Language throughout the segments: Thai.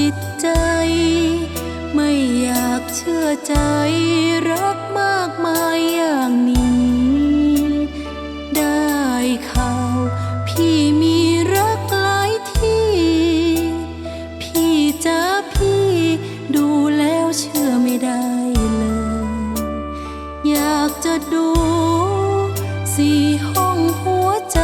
จิตใจ ไม่อยากเชื่อใจรักมากมายอย่างนี้ ได้ข่าวพี่มีรักหลายที่ พี่จะพี่ดูแล้วเชื่อไม่ได้เลย อยากจะดูสี่ห้องหัวใจ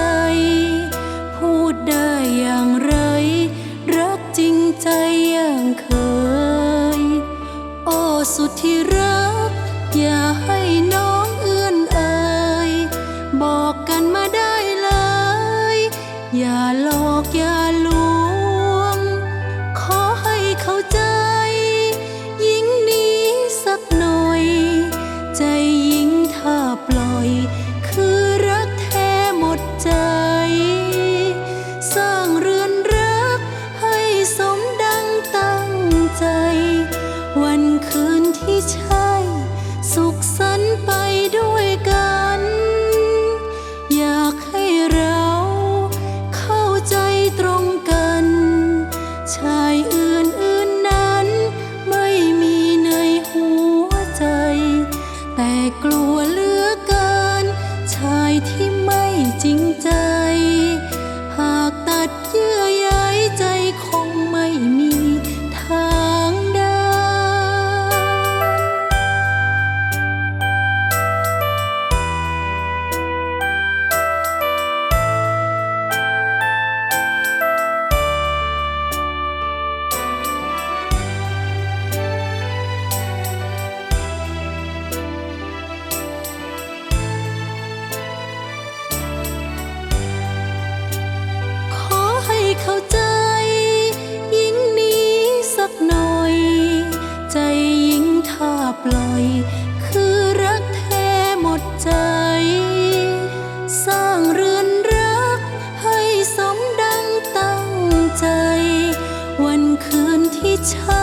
อย่าหลอกอย่าลวง ขอให้เข้าใจ ยิ่งนี้สักหน่อย ใจยิ่งถ้าปล่อย คือรักแท้หมดใจ สร้างเรือนรักให้สมดังตั้งใจ วันคืนที่ใช่ สุขสันต์ไปด้วยกัน ใจ วันคืนที่ฉัน